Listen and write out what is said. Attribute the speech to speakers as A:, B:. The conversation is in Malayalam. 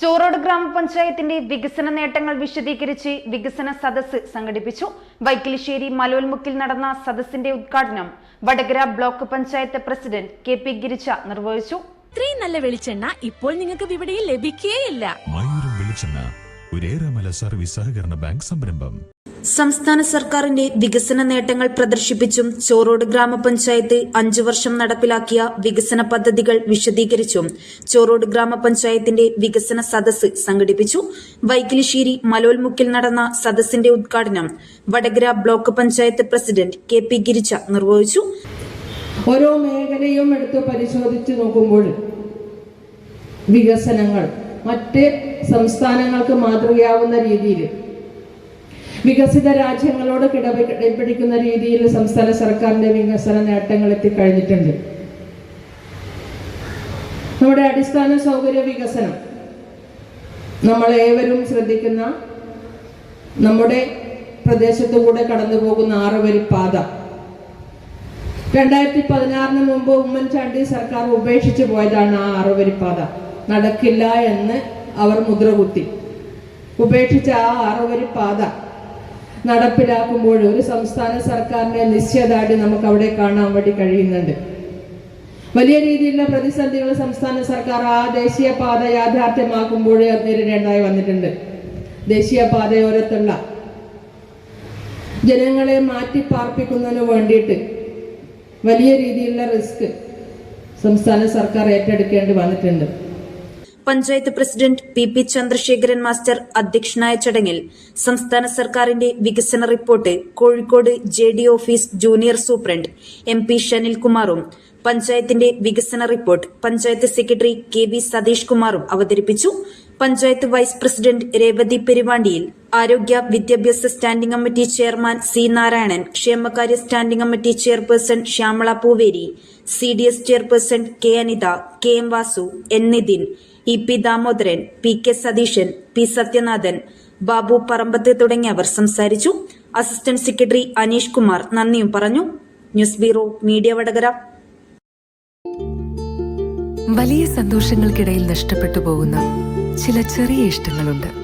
A: ചോറോട് ഗ്രാമപഞ്ചായത്തിന്റെ വികസന നേട്ടങ്ങൾ വിശദീകരിച്ച് വികസന സദസ്സ് സംഘടിപ്പിച്ചു. വൈക്കിലിശ്ശേരി മലോൽമുക്കിൽ നടന്ന സദസ്സിന്റെ ഉദ്ഘാടനം Vadakara block panchayat president K P Girija നിർവഹിച്ചു.
B: ഇത്രയും നല്ല വെളിച്ചെണ്ണ ഇപ്പോൾ നിങ്ങൾക്ക് വിപണിയിൽ ലഭിക്കുകയില്ല
C: മയൂരം വെളിച്ചെണ്ണ ഒരേറെമല സർവീസ് സഹകരണ ബാങ്ക് സംരംഭം.
D: സംസ്ഥാന സർക്കാരിന്റെ വികസന നേട്ടങ്ങൾ പ്രദർശിപ്പിച്ചും ചോറോട് ഗ്രാമപഞ്ചായത്ത് അഞ്ചു വർഷം നടപ്പിലാക്കിയ വികസന പദ്ധതികൾ വിശദീകരിച്ചും ചോറോട് ഗ്രാമപഞ്ചായത്തിന്റെ വികസന സദസ്സ് സംഘടിപ്പിച്ചു. വൈക്കിലിശ്ശേരി മലോൽമുക്കിൽ നടന്ന സദസ്സിന്റെ ഉദ്ഘാടനം Vadakara block panchayat president K P Girija നിർവഹിച്ചു.
E: ഓരോ മേഖലയും എടുത്ത് പരിശോധിച്ച് നോക്കുമ്പോൾ വികസനങ്ങൾ മറ്റ് സംസ്ഥാനങ്ങൾക്ക് മാതൃകയാവുന്ന രീതിയിൽ വികസിത രാജ്യങ്ങളോട് കിടപിടിക്കുന്ന രീതിയിൽ സംസ്ഥാന സർക്കാരിന്റെ വികസന നേട്ടങ്ങൾ എത്തിക്കഴിഞ്ഞിട്ടുണ്ട്. നമ്മുടെ അടിസ്ഥാന സൗകര്യ വികസനം. നമ്മൾ ഏവരും ശ്രദ്ധിക്കുന്ന നമ്മുടെ പ്രദേശത്തുകൂടെ കടന്നു പോകുന്ന ആറുവരി പാത. രണ്ടായിരത്തി പതിനാറിന് മുമ്പ് ഉമ്മൻചാണ്ടി സർക്കാർ ഉപേക്ഷിച്ചു പോയതാണ് ആ ആറുവരി പാത. നടക്കില്ല എന്ന് അവർ മുദ്രകുത്തി. ഉപേക്ഷിച്ച ആ ആറുവരിപ്പാത നടപ്പിലാക്കുമ്പോൾ ഒരു സംസ്ഥാന സർക്കാരിന്റെ നിശ്ചയദാർഢ്യം നമുക്ക് അവിടെ കാണാൻ വേണ്ടി കഴിയുന്നുണ്ട്. വലിയ രീതിയിലുള്ള പ്രതിസന്ധികൾ സംസ്ഥാന സർക്കാർ ആ ദേശീയപാത യാഥാർത്ഥ്യമാക്കുമ്പോൾ നേരിടേണ്ടതായി വന്നിട്ടുണ്ട്. ദേശീയ ദേശീയപാതയോരത്തുള്ള ജനങ്ങളെ മാറ്റി പാർപ്പിക്കുന്നതിന് വേണ്ടിയിട്ട് വലിയ രീതിയിലുള്ള റിസ്ക് സംസ്ഥാന സർക്കാർ ഏറ്റെടുക്കേണ്ടി വന്നിട്ടുണ്ട്.
D: Panchayat president P P Chandrasekharan master അധ്യക്ഷനായ ചടങ്ങിൽ സംസ്ഥാന സർക്കാരിന്റെ വികസന report Kozhikode J D office junior superintendent M P ഷനിൽകുമാറും പഞ്ചായത്തിന്റെ വികസന report panchayat secretary K V Satheesh കുമാറും അവതരിപ്പിച്ചു. പഞ്ചായത്ത് വൈസ് പ്രസിഡന്റ് രേവതി പെരുവാണ്ടിയിൽ ആരോഗ്യ വിദ്യാഭ്യാസ standing committee chairman C Narayanan ക്ഷേമകാര്യ standing committee chairperson Shyamala Pooveri C D S chairperson K Anitha K M Vasu N Nithin E P Damodaran P K Satheesan P Sathyanathan Babu Parambath തുടങ്ങിയവർ സംസാരിച്ചു. അസിസ്റ്റന്റ് സെക്രട്ടറി അനീഷ് കുമാർ നന്ദിയും പറഞ്ഞു. News bureau media Vadakara.
F: വലിയ സന്തോഷങ്ങൾക്കിടയിൽ നഷ്ടപ്പെട്ടു പോകുന്ന ചില ചെറിയ ഇഷ്ടങ്ങളുണ്ട്.